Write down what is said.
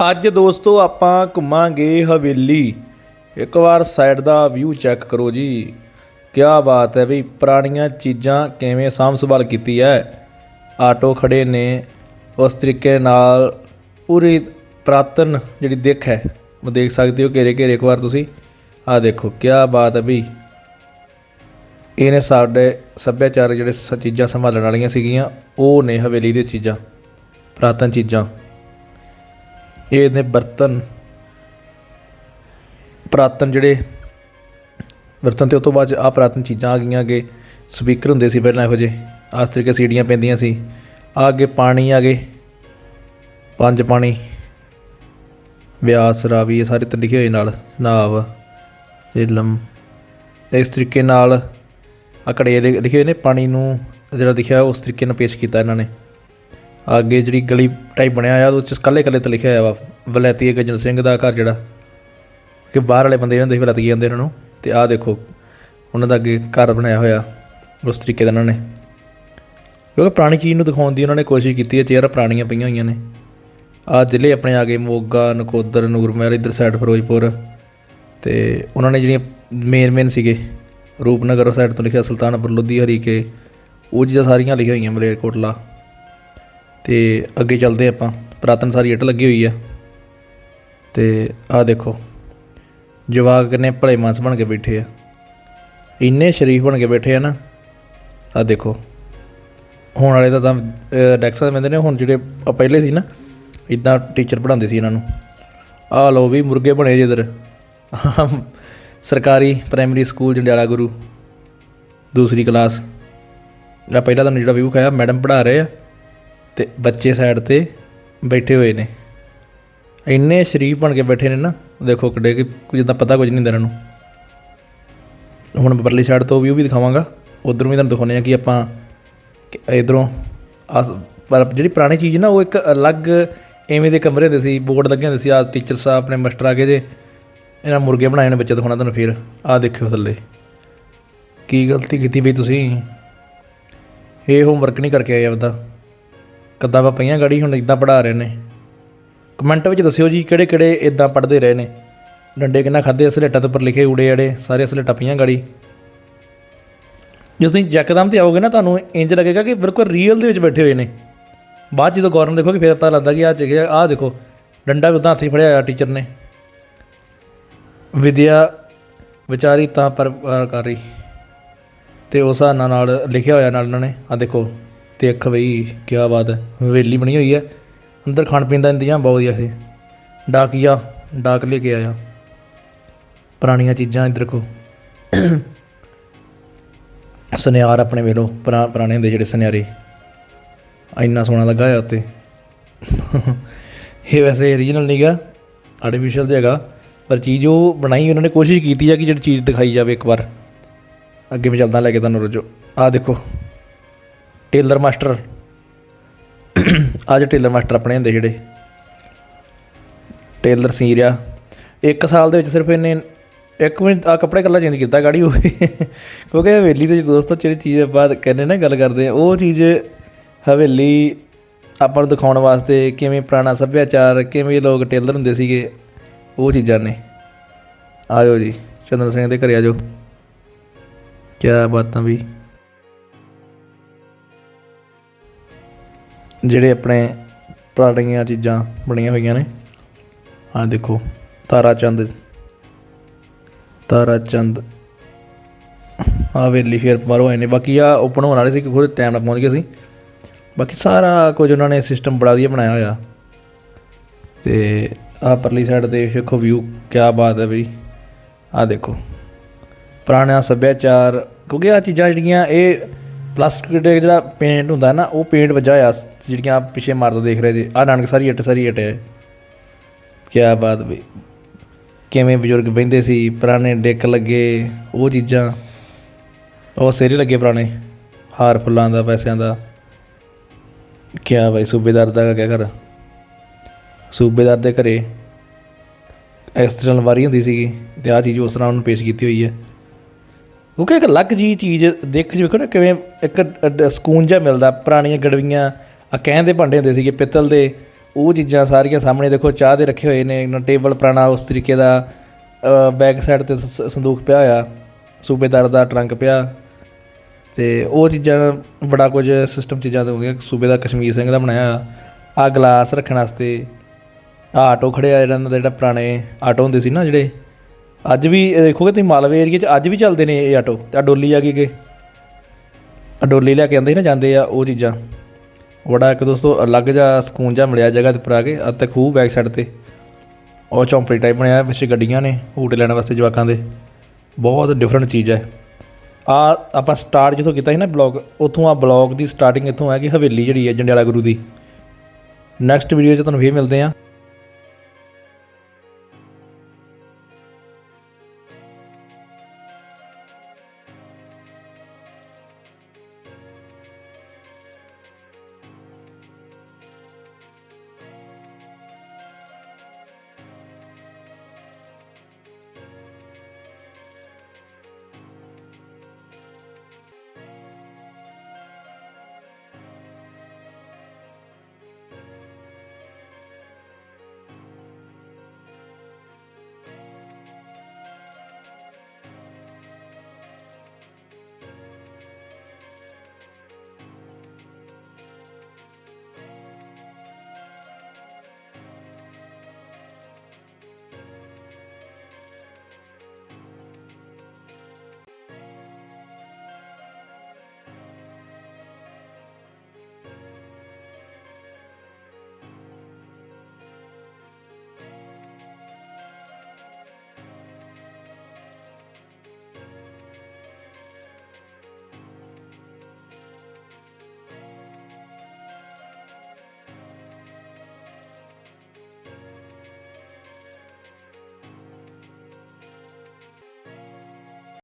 ਅੱਜ ਦੋਸਤੋ ਆਪਾਂ ਘੁੰਮਾਂਗੇ ਹਵੇਲੀ। ਇੱਕ ਵਾਰ ਸਾਈਡ ਦਾ ਵਿਊ ਚੈੱਕ ਕਰੋ ਜੀ। ਕੀ ਬਾਤ ਹੈ ਵੀ ਪੁਰਾਣੀਆਂ ਚੀਜ਼ਾਂ ਕਿਵੇਂ ਸਾਂਭ ਸੰਭਾਲ ਕੀਤੀ ਹੈ ਆਟੋ ਖੜੇ ਨੇ, ਉਸ ਤਰੀਕੇ ਨਾਲ ਪੂਰੀ ਪ੍ਰਾਤਨ ਜਿਹੜੀ ਦਿੱਖ ਹੈ, ਉਹ ਦੇਖ ਸਕਦੇ ਹੋ ਘੇਰੇ ਘੇਰੇ ਇੱਕ ਵਾਰ ਤੁਸੀਂ। ਆਹ ਦੇਖੋ ਕੀ ਬਾਤ ਹੈ ਵੀ ਇਹਨੇ ਸਾਡੇ ਸੱਭਿਆਚਾਰ ਜਿਹੜੇ ਸ, ਚੀਜ਼ਾਂ ਸੰਭਾਲਣ ਵਾਲੀਆਂ ਸੀਗੀਆਂ, ਉਹ ਨੇ ਹਵੇਲੀ ਦੀਆਂ ਚੀਜ਼ਾਂ, ਪ੍ਰਾਤਨ ਚੀਜ਼ਾਂ। ਇਹ ਨੇ ਬਰਤਨ, ਪ੍ਰਾਤਨ ਜਿਹੜੇ ਬਰਤਨ ਤੇ ਉਸ ਤੋਂ ਬਾਅਦ ਆ ਪ੍ਰਾਤਨ ਚੀਜ਼ਾਂ ਆ ਗਈਆਂ ਅੱਗੇ ਸਪੀਕਰ ਹੁੰਦੇ ਸੀ ਪਹਿਲਾਂ ਇਹੋ ਜਿਹੇ ਆਸ ਤਰੀਕੇ ਸੀੜੀਆਂ ਪੈਂਦੀਆਂ ਸੀ। ਆ ਅੱਗੇ ਪਾਣੀ ਆ ਗਏ, ਪੰਜ ਪਾਣੀ, ਵਿਆਸ, ਰਾਵੀ, ਇਹ ਸਾਰੇ ਤੇ ਲਿਖੇ ਹੋਏ ਨਾਲ, ਨਾਵ ਜੇਲਮ ਇਸ ਤਰੀਕੇ ਨਾਲ ਅਕੜੇ ਦੇ ਲਿਖੇ ਹੋਏ ਨੇ, ਪਾਣੀ ਨੂੰ ਜਿਹੜਾ ਲਿਖਿਆ ਉਸ ਤਰੀਕੇ ਨਾਲ ਪੇਸ਼ ਕੀਤਾ ਇਹਨਾਂ ਨੇ। ਅੱਗੇ ਜਿਹੜੀ ਗਲੀ ਟਾਈਪ ਬਣਿਆ ਹੋਇਆ, ਉਹਦੇ ਚ ਕੱਲੇ ਕੱਲੇ ਤੇ ਲਿਖਿਆ ਹੋਇਆ ਵਾ, ਵਲੈਤੀਏ ਗਜਨ ਸਿੰਘ ਦਾ ਘਰ ਜਿਹੜਾ, ਕਿ ਬਾਹਰ ਵਾਲੇ ਬੰਦੇ ਇਹਨਾਂ ਦੇ ਵਲੈਤੀ ਜਾਂਦੇ ਇਹਨਾਂ ਨੂੰ, ਤੇ ਆਹ ਦੇਖੋ, ਉਹਨਾਂ ਦਾ ਅੱਗੇ ਘਰ ਬਣਾਇਆ ਹੋਇਆ, ਉਸ ਤਰੀਕੇ ਦਾ ਇਹਨਾਂ ਨੇ। ਕਿਉਂਕਿ ਪੁਰਾਣੀ ਚੀਜ਼ ਨੂੰ ਦਿਖਾਉਣ ਦੀ ਉਹਨਾਂ ਨੇ ਕੋਸ਼ਿਸ਼ ਕੀਤੀ ਹੈ, ਚੇਅਰਾਂ ਪੁਰਾਣੀਆਂ ਪਈਆਂ ਹੋਈਆਂ ਨੇ। ਆਹ ਜ਼ਿਲ੍ਹੇ ਆਪਣੇ ਆ ਗਏ, ਮੋਗਾ, ਨਕੋਦਰ, ਨੂਰਮਹਿਲ, ਇੱਧਰ ਸਾਈਡ ਫਿਰੋਜ਼ਪੁਰ, ਤੇ ਉਹਨਾਂ ਨੇ ਜਿਹੜੀਆਂ ਮੇਨ ਮੇਨ ਸੀਗੇ, ਰੂਪਨਗਰ ਸਾਈਡ ਤੋਂ ਲਿਖਿਆ ਸੁਲਤਾਨਪੁਰ, ਲੋਧੀ, ਹਰੀਕੇ, ਉਹ ਚੀਜ਼ਾਂ ਸਾਰੀਆਂ ਲਿਖੀਆਂ ਹੋਈਆਂ ਮਲੇਰਕੋਟਲਾ। ਤੇ ਅੱਗੇ ਚੱਲਦੇ ਆਪਾਂ। ਪ੍ਰਾਤਨ ਸਾਰੀ ਇੱਟ ਲੱਗੀ ਹੋਈ ਆ। ਤੇ ਆਹ ਦੇਖੋ, ਜਵਾਕ ਨੇ ਭਲੇ ਮਾਨਸ ਬਣ ਕੇ ਬੈਠੇ ਆ। ਇੰਨੇ ਸ਼ਰੀਫ ਬਣ ਕੇ ਬੈਠੇ ਆ ਨਾ। ਆਹ ਦੇਖੋ, ਹੁਣ ਵਾਲੇ ਤਾਂ ਤਾਂ ਡੈਕਸਾਂ ਦੇ ਨੇ ਹੁਣ ਜਿਹੜੇ ਪਹਿਲੇ ਸੀ ਨਾ ਇਦਾਂ ਟੀਚਰ ਪੜ੍ਹਾਉਂਦੇ ਸੀ ਇਹਨਾਂ ਨੂੰ। ਆ ਲਓ ਵੀ ਮੁਰਗੇ ਬਣੇ ਜੇ ਇਧਰ। ਸਰਕਾਰੀ ਪ੍ਰਾਇਮਰੀ ਸਕੂਲ ਜੰਡਿਆਲਾ ਗੁਰੂ, ਦੂਸਰੀ ਕਲਾਸ ਜਿਹੜਾ ਪਹਿਲਾਂ ਤੁਹਾਨੂੰ ਜਿਹੜਾ ਵਿਊ ਖਾਇਆ ਮੈਡਮ ਪੜ੍ਹਾ ਰਹੇ ਆ। ਤੇ ਬੱਚੇ ਸਾਈਡ ਤੇ ਬੈਠੇ ਹੋਏ ਨੇ। ਇੰਨੇ ਸ਼ਰੀਫ ਬਣ ਕੇ ਬੈਠੇ ਨੇ ਨਾ, ਦੇਖੋ ਕਿੱਡੇ ਕਿ ਕੁਝ ਤਾਂ ਪਤਾ ਕੁਝ ਨਹੀਂ ਹੁੰਦਾ ਇਹਨਾਂ ਨੂੰ। ਹੁਣ ਮੈਂ ਪਰਲੀ ਸਾਈਡ ਤੋਂ ਵਿਊ ਵੀ ਦਿਖਾਵਾਂਗਾ, ਉਧਰੋਂ ਵੀ ਤੁਹਾਨੂੰ ਦਿਖਾਉਂਦੇ ਆ ਕਿ ਆਪਾਂ ਇਧਰੋਂ ਪਰ ਜਿਹੜੀ ਪੁਰਾਣੀ ਚੀਜ਼ ਨਾ, ਉਹ ਇੱਕ ਅਲੱਗ ਐਵੇਂ ਦੇ ਕਮਰੇ ਹੁੰਦੇ ਸੀ, ਬੋਰਡ ਲੱਗੇ ਹੁੰਦੇ ਸੀ ਆ ਟੀਚਰ ਸਾਹਿਬ ਆਪਣੇ ਮਾਸਟਰ ਆ ਕੇ ਦੇ ਇਹਨਾਂ ਮੁਰਗੇ ਬਣਾਏ ਨੇ ਬੱਚੇ, ਦਿਖਾਉਣਾ ਤੁਹਾਨੂੰ ਫਿਰ, ਆਹ ਦੇਖਿਓ ਥੱਲੇ। ਕੀ ਗਲਤੀ ਕੀਤੀ ਬਈ ਤੁਸੀਂ? ਇਹ ਹੋਮਵਰਕ ਨਹੀਂ ਕਰਕੇ ਆਏ ਆਪਦਾ। ਕਿੱਦਾਂ ਪਈਆਂ ਗਾੜੀ, ਹੁਣ ਇਦਾਂ ਪੜਾ ਰਹੇ ਨੇ। ਕਮੈਂਟ ਵਿੱਚ ਦੱਸਿਓ ਜੀ ਕਿਹੜੇ ਕਿਹੜੇ ਇਦਾਂ ਪੜਦੇ ਰਹੇ ਨੇ। ਡੰਡੇ ਕਿੰਨਾ ਖਾਦੇ ਸਲੇਟਾਂ ਦੇ ਉੱਪਰ ਲਿਖੇ ਊੜੇ ਅੜੇ ਸਾਰੇ ਸਲੇਟਾਂ ਪਈਆਂ ਗਾੜੀ। ਜਦੋਂ ਤੁਸੀਂ ਯਕਦਮ ਤੇ ਆਓਗੇ ਨਾ, ਤੁਹਾਨੂੰ ਇੰਜ ਲੱਗੇਗਾ ਕਿ ਬਿਲਕੁਲ ਰੀਅਲ ਦੇ ਵਿੱਚ ਬੈਠੇ ਹੋਏ ਨੇ। ਬਾਅਦ 'ਚ ਜਦੋਂ ਗੌਰ ਦੇਖੋਗੇ ਫਿਰ ਪਤਾ ਲੱਗਦਾ ਕਿ ਆਹ ਜਗ੍ਹਾ, ਆਹ ਦੇਖੋ, ਡੰਡਾ ਵੀ ਉਦਾਂ ਹੱਥੀ ਫੜਿਆ ਹੋਇਆ ਟੀਚਰ ਨੇ। ਵਿਦਿਆ ਵਿਚਾਰੀ ਤਾਂ ਪਰਕਾਰੀ ਤੇ ਉਸ ਹਿਸਾਬ ਨਾਲ ਨਾਲ ਲਿਖਿਆ ਹੋਇਆ ਨਾਲ ਉਹਨਾਂ ਨੇ। ਆ ਦੇਖੋ। ਦੇਖ ਬਈ ਕੀ ਬਾਤ ਹੈ। ਹਵੇਲੀ ਬਣੀ ਹੋਈ ਹੈ। ਅੰਦਰ ਖਾਣ ਪੀਣ ਦਾ ਇੰਤਜ਼ਾਮ ਬਹੁਤ ਵਧੀਆ ਸੀ। ਡਾਕੀਆ ਡਾਕ ਲੈ ਕੇ ਆਇਆ। ਪੁਰਾਣੀਆਂ ਚੀਜ਼ਾਂ ਇੱਧਰ ਕੋ ਸੁਨਿਆਰ ਆਪਣੇ ਵੇਲੋ ਪੁਰਾ, ਪੁਰਾਣੇ ਹੁੰਦੇ ਜਿਹੜੇ ਸੁਨਿਆਰੇ। ਇੰਨਾ ਸੋਹਣਾ ਲੱਗਾ ਆ ਉੱਤੇ। ਇਹ ਵੈਸੇ ਓਰੀਜਨਲ ਨਹੀਂਗਾ ਆਰਟੀਫੀਸ਼ੀਅਲ ਜਿਹਾ ਹੈਗਾ। ਪਰ ਚੀਜ਼ ਉਹ ਬਣਾਈ, ਉਹਨਾਂ ਨੇ ਕੋਸ਼ਿਸ਼ ਕੀਤੀ ਆ ਕਿ ਜਿਹੜੀ ਚੀਜ਼ ਦਿਖਾਈ ਜਾਵੇ ਇੱਕ ਵਾਰ। ਅੱਗੇ ਮੈਂ ਚੱਲਦਾ ਲੈ ਕੇ ਤੁਹਾਨੂੰ ਰੋਜੋ। ਆਹ ਦੇਖੋ। Tailor master. ਅੱਜ ਟੇਲਰ ਮਾਸਟਰ ਆਪਣੇ ਹੁੰਦੇ ਜਿਹੜੇ। ਟੇਲਰ ਸੀਰਿਆ ਇੱਕ ਸਾਲ ਦੇ ਵਿੱਚ ਸਿਰਫ ਇਹਨੇ ਇੱਕ ਮਿੰਟ ਆ ਕੱਪੜੇ ਕੱਲਾ ਚੇਂਜ ਕੀਤਾ ਗਾੜੀ ਉਹ। ਕਿਉਂਕਿ ਹਵੇਲੀ ਦੇ ਦੋਸਤੋ ਜਿਹੜੀ ਚੀਜ਼ ਬਾਅਦ ਕਹਿੰਦੇ ਨਾ ਗੱਲ ਕਰਦੇ ਆ, ਉਹ ਚੀਜ਼ ਹਵੇਲੀ ਆਪਾਂ ਨੂੰ ਦਿਖਾਉਣ ਵਾਸਤੇ ਕਿਵੇਂ ਪੁਰਾਣਾ ਸੱਭਿਆਚਾਰ, ਕਿਵੇਂ ਲੋਕ ਟੇਲਰ ਹੁੰਦੇ ਸੀਗੇ, ਉਹ ਚੀਜ਼ਾਂ ਨੇ। ਆਜੋ ਜੀ, ਚੰਦਰ ਸਿੰਘ ਦੇ ਘਰੇ ਆਜੋ ਕੀ ਬਾਤਾਂ ਵੀ। ਜਿਹੜੇ ਆਪਣੇ ਪੁਰਾਣੀਆਂ ਚੀਜ਼ਾਂ ਬਣੀਆਂ ਹੋਈਆਂ ਨੇ। ਆਹ ਦੇਖੋ, ਤਾਰਾ ਚੰਦ। ਤਾਰਾ ਚੰਦ। ਆ ਵੇਲੀ ਫੇਰ ਬਾਹਰੋਂ ਆਏ ਨੇ। ਬਾਕੀ ਆ ਓਪਨ ਹੋਣ ਵਾਲੇ ਸੀ, ਕਿ ਖੁਦ ਟਾਈਮ ਨਾਲ ਪਹੁੰਚ ਗਏ ਸੀ। ਬਾਕੀ ਸਾਰਾ ਕੁਝ ਉਹਨਾਂ ਨੇ ਸਿਸਟਮ ਬੜਾ ਵਧੀਆ ਬਣਾਇਆ ਹੋਇਆ। ਤੇ ਆ ਪਰਲੀ ਸਾਈਡ ਤੇ ਵੇਖੋ ਵਿਊ ਕੀ ਬਾਤ ਹੈ ਬਈ। ਆ ਦੇਖੋ। ਪੁਰਾਣਾ ਸੱਭਿਆਚਾਰ, ਕਿਉਂਕਿ ਆ ਚੀਜ਼ਾਂ ਜਿਹੜੀਆਂ, ਇਹ ਪਲਾਸਟਿਕ ਦੇ ਜਿਹੜਾ ਪੇਂਟ ਹੁੰਦਾ ਨਾ, ਉਹ ਪੇਂਟ ਵੱਜਾ ਹੋਇਆ ਜਿਹੜੀਆਂ ਪਿੱਛੇ ਮਾਰਦਾ ਦੇਖ ਰਹੇ ਜੀ ਆ ਨਾਨਕ ਸਾਰੀ ਇੱਟ ਸਾਰੀ ਇੱਟ ਹੈ। ਕੀ ਬਾਤ ਵੀ ਕਿਵੇਂ ਬਜ਼ੁਰਗ ਬਹਿੰਦੇ ਸੀ, ਪੁਰਾਣੇ ਡਿੱਕ ਲੱਗੇ, ਉਹ ਚੀਜ਼ਾਂ। ਉਹ ਸਿਰੇ ਲੱਗੇ ਪੁਰਾਣੇ, ਹਾਰ ਫੁੱਲਾਂ ਦਾ, ਪੈਸਿਆਂ ਦਾ। ਕਿਆ ਬਾਈ, ਸੂਬੇਦਾਰ ਦਾ ਕਿਆ ਕਰ ਸੂਬੇਦਾਰ ਦੇ ਘਰੇ। ਇਸ ਤਰ੍ਹਾਂ ਲਵਾਰੀ ਹੁੰਦੀ ਸੀਗੀ, ਤੇ ਆ ਚੀਜ਼ ਉਸ ਤਰ੍ਹਾਂ ਉਹਨੂੰ ਪੇਸ਼ ਕੀਤੀ ਹੋਈ ਹੈ। ਕਿਉਂਕਿ ਇੱਕ ਅਲੱਗ ਜੀ ਚੀਜ਼ ਦੇਖ ਜੀ ਵੇਖੋ ਨਾ ਕਿਵੇਂ ਇੱਕ ਅ- ਸਕੂਨ ਜਿਹਾ ਮਿਲਦਾ, ਪੁਰਾਣੀਆਂ ਗੜਵੀਆਂ ਆ ਕਹਿਣ ਦੇ ਭਾਂਡੇ ਹੁੰਦੇ ਸੀਗੇ, ਪਿੱਤਲ ਦੇ, ਉਹ ਚੀਜ਼ਾਂ ਸਾਰੀਆਂ ਸਾਹਮਣੇ ਦੇਖੋ, ਚਾਹ ਦੇ ਰੱਖੇ ਹੋਏ ਨੇ ਟੇਬਲ ਪੁਰਾਣਾ ਉਸ ਤਰੀਕੇ ਦਾ ਬੈਕ ਸਾਈਡ ਤੇ ਸ- ਸੰਦੂਕ ਪਿਆ ਹੋਇਆ ਸੂਬੇਦਾਰ ਦਾ ਟਰੰਕ ਪਿਆ, ਤੇ ਉਹ ਚੀਜ਼ਾਂ ਬੜਾ ਕੁਝ ਸਿਸਟਮ ਚੀਜ਼ਾਂ ਤੇ ਹੁੰਦੀਆਂ, ਸੂਬੇ ਦਾ ਕਸ਼ਮੀਰ ਸਿੰਘ ਦਾ ਬਣਾਇਆ ਆ ਗਲਾਸ ਰੱਖਣ ਵਾਸਤੇ, ਆਹ ਆਟੋ ਖੜਿਆ ਜਿਹੜਾ ਇਹਨਾਂ ਦਾ ਜਿਹੜਾ ਪੁਰਾਣੇ ਆਟੋ ਹੁੰਦੇ ਸੀ ਨਾ ਜਿਹੜੇ ਅੱਜ ਵੀ, ਇਹ ਦੇਖੋਗੇ ਤੁਸੀਂ ਮਾਲਵੇ ਏਰੀਏ 'ਚ ਅੱਜ ਵੀ ਚੱਲਦੇ ਨੇ ਇਹ ਆਟੋ ਤੇ ਆ ਡੋਲੀ ਆ ਗਈ ਕਿ ਆ ਡੋਲੀ ਲੈ ਕੇ ਆਉਂਦੇ ਸੀ ਨਾ, ਜਾਂਦੇ ਆ ਉਹ ਚੀਜ਼ਾਂ। ਬੜਾ ਇੱਕ ਦੋਸਤੋ ਅਲੱਗ ਜਿਹਾ ਸਕੂਨ ਜਿਹਾ ਮਿਲਿਆ ਜਗ੍ਹਾ ਤੇ ਉੱਪਰ ਆ ਕੇ ਅਤੇ ਤੇ ਖੂਹ ਬੈਕ ਸਾਈਡ ਤੇ। ਉਹ ਚੌਂਪੜੀ ਟਾਈਪ ਬਣਿਆ ਪਿੱਛੇ ਗੱਡੀਆਂ ਨੇ ਊਟ ਲੈਣ ਵਾਸਤੇ ਜਵਾਕਾਂ ਦੇ। ਬਹੁਤ ਡਿਫਰੈਂਟ ਚੀਜ਼ ਹੈ। ਆ ਆਪਾਂ ਸਟਾਰਟ ਜਿੱਥੋਂ ਕੀਤਾ ਸੀ ਨਾ ਬਲੌਗ ਉੱਥੋਂ ਆ ਬਲੌਗ ਦੀ ਸਟਾਰਟਿੰਗ ਇੱਥੋਂ ਹੈ ਕਿ ਹਵੇਲੀ ਜਿਹੜੀ ਹੈ, ਜੰਡਿਆਲਾ ਗੁਰੂ ਦੀ। ਨੈਕਸਟ ਵੀਡੀਓ 'ਚ ਤੁਹਾਨੂੰ ਫੇਰ ਮਿਲਦੇ ਹਾਂ।